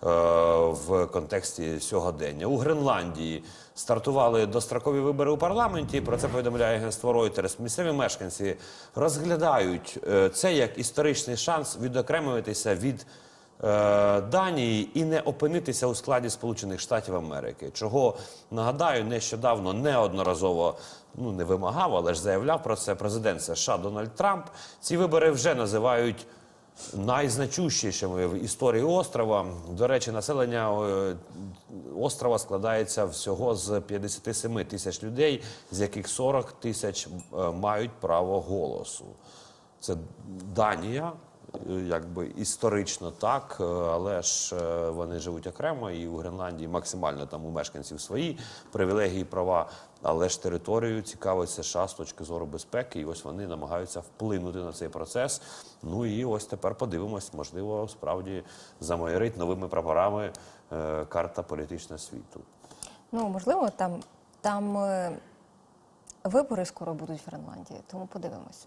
в контексті сьогодення. У Гренландії стартували дострокові вибори у парламенті. Про це повідомляє агентство Reuters. Місцеві мешканці розглядають е, це як історичний шанс відокремитися від е, Данії і не опинитися у складі Сполучених Штатів Америки. Чого нагадаю, нещодавно неодноразово ну не вимагав, але ж заявляв про це президент США Дональд Трамп. Ці вибори вже називають. Найзначущішими в історії острова. До речі, населення е, острова складається всього з 57 тисяч людей, з яких 40 тисяч е, мають право голосу. Це Данія, якби історично так, е, але ж е, вони живуть окремо, і у Гренландії максимально там у мешканців свої привілегії, права, але ж територію цікавить США з точки зору безпеки, і ось вони намагаються вплинути на цей процес. Ну і ось тепер подивимось, можливо, справді замайорить новими прапорами е, карта політична світу. Ну, можливо, там, там е, вибори скоро будуть в Гренландії, тому подивимось.